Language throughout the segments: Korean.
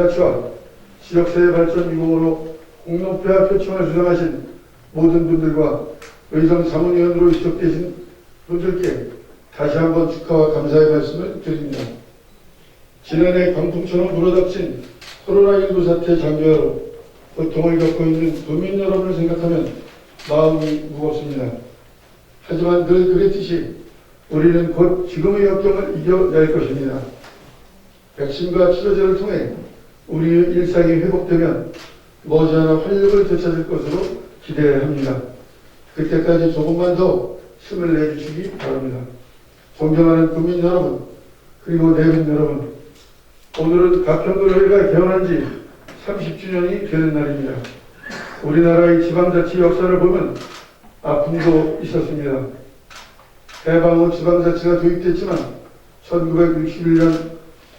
지방자치와 지역사회 발전 유공으로 공론폐하 표창을 수상하신 모든 분들과 의정 사무위원으로 이적되신 분들께 다시 한번 축하와 감사의 말씀을 드립니다. 지난해 광풍처럼 불어닥친 코로나19 사태 장기화로 고통을 겪고 있는 도민 여러분을 생각하면 마음이 무겁습니다. 하지만 늘 그랬듯이 우리는 곧 지금의 역경을 이겨낼 것입니다. 백신과 치료제를 통해 우리의 일상이 회복되면 머지않아 활력을 되찾을 것으로 기대합니다. 그때까지 조금만 더 힘을 내주시기 바랍니다. 존경하는 국민 여러분, 그리고 내빈 여러분, 오늘은 가평구의회가 개원한 지 30주년이 되는 날입니다. 우리나라의 지방자치 역사를 보면 아픔도 있었습니다. 해방 후 지방자치가 도입됐지만 1961년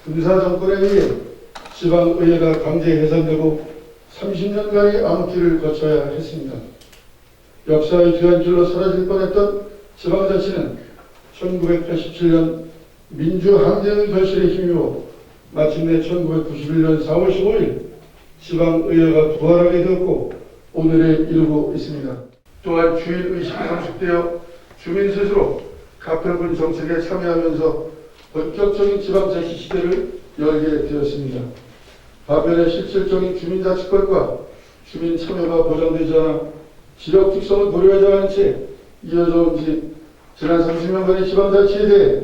군사정권에 의해 지방의회가 강제 해산되고 30년간의 암흑기를 거쳐야 했습니다. 역사의 뒤안길로 사라질 뻔했던 지방자치는 1987년 민주항쟁의 결실에 힘입어 마침내 1991년 4월 15일 지방의회가 부활하게 되었고 오늘에 이르고 있습니다. 또한 주인의식이 성숙되어 주민 스스로 가평군 정책에 참여하면서 본격적인 지방자치 시대를 열게 되었습니다. 반면에 실질적인 주민자치권과 주민 참여가 보장되지 않아 지역 특성을 고려하지 않은 채 이어져 온 지 지난 30년간의 지방자치에 대해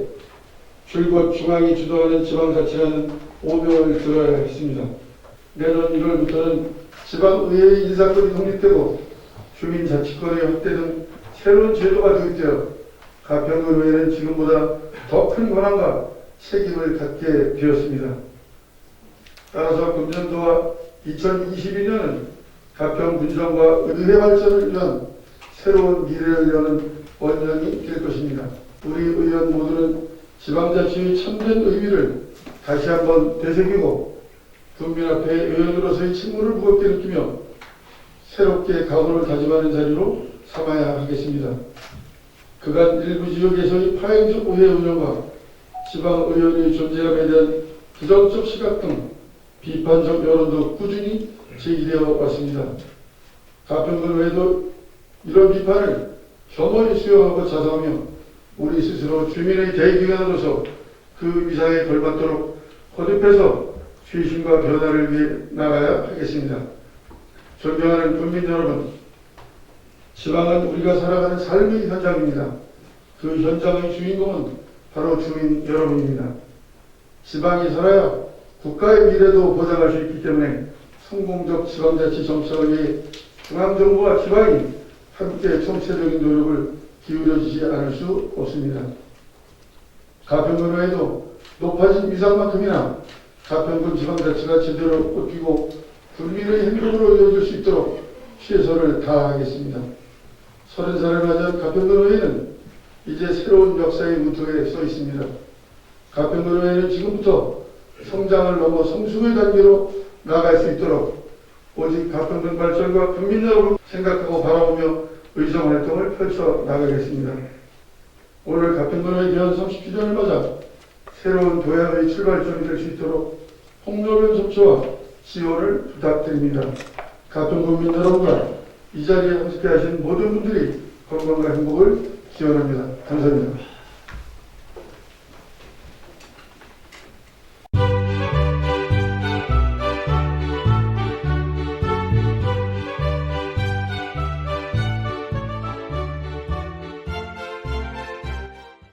줄곧 중앙이 주도하는 지방자치라는 오명을 들어야 했습니다. 내년 1월부터는 지방의회의 인사권이 독립되고 주민자치권의 확대 등 새로운 제도가 도입되어 가평군의회는 지금보다 더 큰 권한과 책임을 갖게 되었습니다. 따라서 금년도와 2022년은 가평 군정과 의회 발전을 위한 새로운 미래를 여는 원년이 될 것입니다. 우리 의원 모두는 지방자치의 참된 의미를 다시 한번 되새기고 국민 앞에 의원으로서의 책무를 무겁게 느끼며 새롭게 각오를 다짐하는 자리로 삼아야 하겠습니다. 그간 일부 지역에서의 파행적 우회 운영과 지방의원의 존재감에 대한 부정적 시각 등 비판적 여론도 꾸준히 제기되어 왔습니다. 가평군 외에도 이런 비판을 겸허히 수용하고 자성하며 우리 스스로 주민의 대기관으로서 그 위상에 걸맞도록 거듭해서 쇄신과 변화를 위해 나가야 하겠습니다. 존경하는 국민 여러분, 지방은 우리가 살아가는 삶의 현장입니다. 그 현장의 주인공은 바로 주민 여러분입니다. 지방이 살아야 국가의 미래도 보장할 수 있기 때문에 성공적 지방자치 위해 중앙정부와 지방이 함께 총체적인 노력을 기울여지지 않을 수 없습니다. 가평군 외에도 높아진 위상만큼이나 가평군 지방자치가 제대로 꽂히고 국민의 행복으로 이어질 수 있도록 최선을 다하겠습니다. 서른 살을 맞은 가평군 의회는 이제 새로운 역사의 문턱에 서 있습니다. 가평군의회는 지금부터 성장을 넘어 성숙의 단계로 나아갈 수 있도록 오직 가평군 발전과 국민 여러분을 생각하고 바라보며 의정 활동을 펼쳐 나가겠습니다. 오늘 가평군의 개헌 30주년을 맞아 새로운 도약의 출발점이 될 수 있도록 폭넓은 협조와 지원을 부탁드립니다. 가평군민 여러분과 이 자리에 함께 하신 모든 분들이 건강과 행복을 기원합니다. 감사합니다.